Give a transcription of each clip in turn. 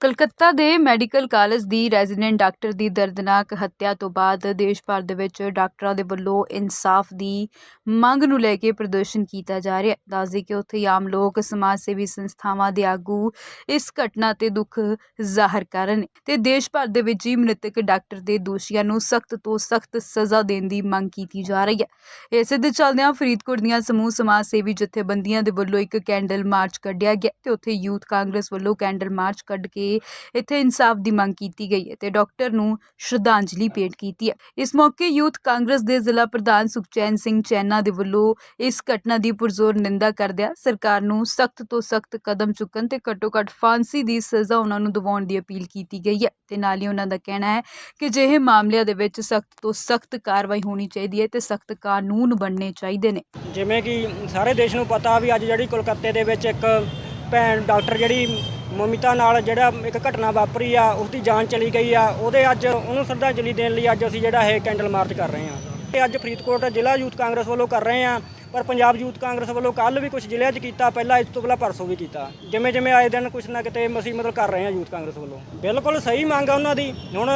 ਕਲਕੱਤਾ ਦੇ medical college ਦੀ resident doctor ਦੀ ਦਰਦਨਾਕ ਹੱਤਿਆ ਤੋਂ ਬਾਅਦ ਦੇਸ਼ ਭਰ ਦੇ ਵਿੱਚ ਡਾਕਟਰਾਂ ਦੇ ਵੱਲੋਂ ਇਨਸਾਫ ਦੀ ਮੰਗ ਨੂੰ ਲੈ ਕੇ ਪ੍ਰਦਰਸ਼ਨ ਕੀਤਾ ਜਾ ਰਿਹਾ ਹੈ। ਦੱਸਦੇ ਕਿ ਉੱਥੇ ਆਮ ਲੋਕ ਸਮਾਜ ਸੇਵੀ ਸੰਸਥਾਵਾਂ ਦੇ ਆਗੂ ਇਸ ਘਟਨਾ ਤੇ ਦੁੱਖ ਜ਼ਾਹਰ ਕਰ ਰਹੇ ਨੇ ਤੇ ਦੇਸ਼ ਭਰ ਦੇ ਵਿੱਚ ਹੀ ਮ੍ਰਿਤਕ ਡਾਕਟਰ ਦੇ ਦੋਸ਼ੀਆਂ ਨੂੰ ਸਖਤ ਤੋਂ ਸਖਤ ਸਜ਼ਾ ਦੇਣ ਦੀ ਮੰਗ ਕੀਤੀ ਜਾ ਰਹੀ ਹੈ। ਇਸੇ ਦੇ ਚੱਲਦਿਆਂ ਫਰੀਦਕੋਟ ਦੀਆਂ ਸਮੂਹ ਸਮਾਜ ਸੇਵੀ ਜਥੇਬੰਦੀਆਂ ਦੇ ਵੱਲੋਂ ਇੱਕ ਕੈਂਡਲ ਮਾਰਚ ਕੱਢਿਆ ਗਿਆ ਤੇ ਉੱਥੇ ਯੂਥ ਕਾਂਗਰਸ ਵੱਲੋਂ ਕੈਂਡਲ ਮਾਰਚ ਕੱਢ ਕੇ ਇੱਥੇ ਇਨਸਾਫ ਦੀ ਮੰਗ ਕੀਤੀ ਗਈ ਹੈ ਤੇ ਡਾਕਟਰ ਨੂੰ ਸ਼ਰਧਾਂਜਲੀ ਭੇਟ ਕੀਤੀ ਹੈ। ਇਸ ਮੌਕੇ ਯੂਥ ਕਾਂਗਰਸ ਦੇ ਜ਼ਿਲ੍ਹਾ ਪ੍ਰਧਾਨ ਸੁਖਚੈਨ ਸਿੰਘ ਚੈਨਾ ਦੇ ਵੱਲੋਂ ਇਸ ਘਟਨਾ ਦੀ ਪੁਰਜ਼ੋਰ ਨਿੰਦਾ ਕਰਦਿਆਂ ਸਰਕਾਰ ਨੂੰ ਸਖਤ ਤੋਂ ਸਖਤ ਕਦਮ ਚੁੱਕਣ ਤੇ ਘੱਟੋ ਘੱਟ ਫਾਂਸੀ ਦੀ ਸਜ਼ਾ ਉਹਨਾਂ ਨੂੰ ਦਿਵਾਉਣ ਦੀ ਅਪੀਲ ਕੀਤੀ ਗਈ ਹੈ ਤੇ ਨਾਲ ਹੀ ਉਹਨਾਂ ਦਾ ਕਹਿਣਾ ਹੈ ਕਿ ਜਿਹੇ ਮਾਮਲਿਆਂ ਦੇ ਵਿੱਚ ਸਖਤ ਤੋਂ ਸਖਤ ਕਾਰਵਾਈ ਹੋਣੀ ਚਾਹੀਦੀ ਹੈ ਤੇ ਸਖਤ ਕਾਨੂੰਨ ਬਣਨੇ ਚਾਹੀਦੇ ਨੇ। ਜਿਵੇਂ ਕਿ ਸਾਰੇ ਦੇਸ਼ ਨੂੰ ਪਤਾ ਵੀ ਅੱਜ ਜਿਹੜੀ ਕੋਲਕਾਤੇ ਦੇ ਵਿੱਚ ਇੱਕ ਭੈਣ ਡਾਕਟਰ ਜਿਹੜੀ ਮਮਿਤਾ ਨਾਲ ਜਿਹੜਾ ਇੱਕ ਘਟਨਾ ਵਾਪਰੀ ਆ ਉਸ ਦੀ ਜਾਨ ਚਲੀ ਗਈ ਆ। ਉਹਦੇ ਅੱਜ ਉਹਨੂੰ ਸ਼ਰਧਾਂਜਲੀ ਦੇਣ ਲਈ ਅੱਜ ਅਸੀਂ ਜਿਹੜਾ ਇਹ ਕੈਂਡਲ ਮਾਰਚ ਕਰ ਰਹੇ ਹਾਂ। ਤੇ ਅੱਜ ਫਰੀਦਕੋਟ ਜ਼ਿਲ੍ਹਾ ਯੂਥ ਕਾਂਗਰਸ ਵੱਲੋਂ ਕਰ ਰਹੇ ਹਾਂ, ਪਰ ਪੰਜਾਬ ਯੂਥ ਕਾਂਗਰਸ ਵੱਲੋਂ ਕੱਲ ਵੀ ਕੁਝ ਜ਼ਿਲ੍ਹਿਆਂ 'ਚ ਕੀਤਾ, ਪਹਿਲਾਂ ਇਸ ਤੋਂ ਪਹਿਲਾਂ ਪਰਸੋਂ ਵੀ ਕੀਤਾ। ਜਿਵੇਂ ਜਿਵੇਂ ਆਏ ਦਿਨ ਕੁਝ ਨਾ ਕਿਤੇ ਅਸੀਂ ਮਤਲਬ ਕਰ ਰਹੇ ਹਾਂ ਯੂਥ ਕਾਂਗਰਸ ਵੱਲੋਂ। ਬਿਲਕੁਲ ਸਹੀ ਮੰਗ ਆ ਉਹਨਾਂ ਦੀ। ਹੁਣ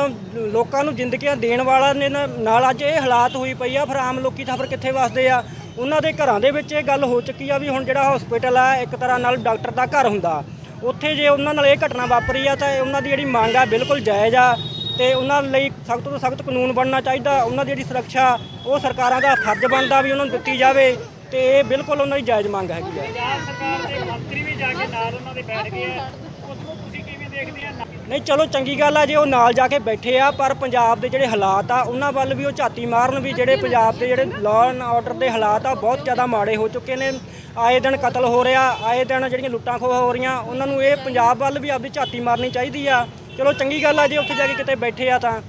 ਲੋਕਾਂ ਨੂੰ ਜ਼ਿੰਦਗੀਆਂ ਦੇਣ ਵਾਲਾ ਨੇ ਨਾਲ ਅੱਜ ਇਹ ਹਾਲਾਤ ਹੋਈ ਪਈ ਆ, ਫਿਰ ਆਮ ਲੋਕੀ ਤਾਂ ਫਿਰ ਕਿੱਥੇ ਵਸਦੇ ਆ? ਉਹਨਾਂ ਦੇ ਘਰਾਂ ਦੇ ਵਿੱਚ ਇਹ ਗੱਲ ਹੋ ਚੁੱਕੀ ਆ ਵੀ ਹੁਣ ਜਿਹੜਾ ਹਸਪੀਟਲ ਆ, ਇੱਕ ਤਰ੍ਹਾਂ ਨਾਲ ਡਾਕਟਰ ਦਾ ਘਰ ਹੁੰਦਾ। ਉੱਥੇ ਜੇ ਉਹਨਾਂ ਨਾਲ ਇਹ ਘਟਨਾ ਵਾਪਰੀ ਆ ਤਾਂ ਇਹ ਉਹਨਾਂ ਦੀ ਜਿਹੜੀ ਮੰਗ ਆ ਬਿਲਕੁਲ ਜਾਇਜ਼ ਆ ਤੇ ਉਹਨਾਂ ਲਈ ਸਖਤ ਤੋਂ ਸਖਤ ਕਾਨੂੰਨ ਬਣਨਾ ਚਾਹੀਦਾ ਉਹਨਾਂ ਦੀ ਜਿਹੜੀ ਸੁਰੱਖਿਆ ਉਹ ਸਰਕਾਰਾਂ ਦਾ ਫਰਜ਼ ਬਣਦਾ ਵੀ ਉਹਨਾਂ ਨੂੰ ਦਿੱਤੀ ਜਾਵੇ ਤੇ ਇਹ ਬਿਲਕੁਲ ਉਹਨਾਂ ਦੀ ਜਾਇਜ਼ ਮੰਗ ਹੈਗੀ ਆ। ਪੰਜਾਬ ਸਰਕਾਰ ਦੇ ਮੰਤਰੀ ਵੀ ਜਾ ਕੇ ਨਾਲ ਉਹਨਾਂ ਦੇ ਬੈਠ ਗਏ ਆ। ਉਸ ਨੂੰ ਤੁਸੀਂ ਕਿਵੇਂ ਦੇਖਦੇ ਆ? ਨਹੀਂ ਚਲੋ ਚੰਗੀ ਗੱਲ ਆ ਜੇ ਉਹ ਨਾਲ ਜਾ ਕੇ ਬੈਠੇ ਆ ਪਰ ਪੰਜਾਬ ਦੇ ਜਿਹੜੇ ਹਾਲਾਤ ਆ ਉਹਨਾਂ ਵੱਲ ਵੀ ਉਹ ਝਾਤੀ ਮਾਰਨ ਵੀ ਜਿਹੜੇ ਪੰਜਾਬ ਦੇ ਜਿਹੜੇ ਲਾਅ ਐਂਡ ਆਰਡਰ ਦੇ ਹਾਲਾਤ ਆ ਬਹੁਤ ਜ਼ਿਆਦਾ ਮਾੜੇ ਹੋ ਚੁੱਕੇ ਨੇ। ਆਏ ਦਿਨ ਕਤਲ ਹੋ ਰਿਹਾ, ਆਏ ਦਿਨ ਜਿਹੜੀਆਂ ਲੁੱਟਾਂ ਖੋਹ ਹੋ ਰਹੀਆਂ, ਉਹਨਾਂ ਨੂੰ ਇਹ ਪੰਜਾਬ ਵੱਲ ਵੀ ਆਪਦੀ ਝਾਤੀ ਮਾਰਨੀ ਚਾਹੀਦੀ ਆ। ਚਲੋ ਚੰਗੀ ਗੱਲ ਆ ਜੇ ਉੱਥੇ ਜਾ ਕੇ ਕਿਤੇ ਬੈਠੇ ਆ ਤਾਂ।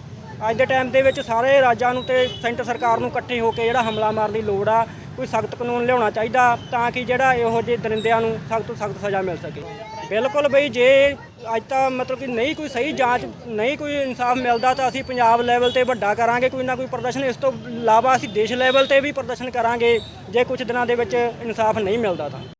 ਅੱਜ ਦੇ ਟਾਈਮ ਦੇ ਵਿੱਚ ਸਾਰੇ ਰਾਜਾਂ ਨੂੰ ਤੇ ਸੈਂਟਰ ਸਰਕਾਰ ਨੂੰ ਇਕੱਠੇ ਹੋ ਕੇ ਜਿਹੜਾ ਹਮਲਾ ਮਾਰਨ ਦੀ ਲੋੜ ਆ ਕੋਈ ਸਖਤ ਕਾਨੂੰਨ ਲਿਆਉਣਾ ਚਾਹੀਦਾ ਤਾਂ ਕਿ ਜਿਹੜਾ ਇਹੋ ਜਿਹੇ ਦਰਿੰਦਿਆਂ ਨੂੰ ਸਖਤ ਤੋਂ ਸਖਤ ਸਜ਼ਾ ਮਿਲ ਸਕੇ। ਬਿਲਕੁਲ ਬਈ, ਜੇ ਅੱਜ ਤਾਂ ਮਤਲਬ ਕਿ ਨਹੀਂ ਕੋਈ ਸਹੀ ਜਾਂਚ, ਨਹੀਂ ਕੋਈ ਇਨਸਾਫ ਮਿਲਦਾ ਤਾਂ ਅਸੀਂ ਪੰਜਾਬ ਲੈਵਲ ਤੇ ਵੱਡਾ ਕਰਾਂਗੇ, ਕੋਈ ਨਾ ਕੋਈ ਪ੍ਰਦਰਸ਼ਨ। ਇਸ ਤੋਂ ਇਲਾਵਾ ਅਸੀਂ ਦੇਸ਼ ਲੈਵਲ ਤੇ ਵੀ ਪ੍ਰਦਰਸ਼ਨ ਕਰਾਂਗੇ, ਜੇ ਕੁਝ ਦਿਨਾਂ ਦੇ ਵਿੱਚ ਇਨਸਾਫ ਨਹੀਂ ਮਿਲਦਾ ਤਾਂ।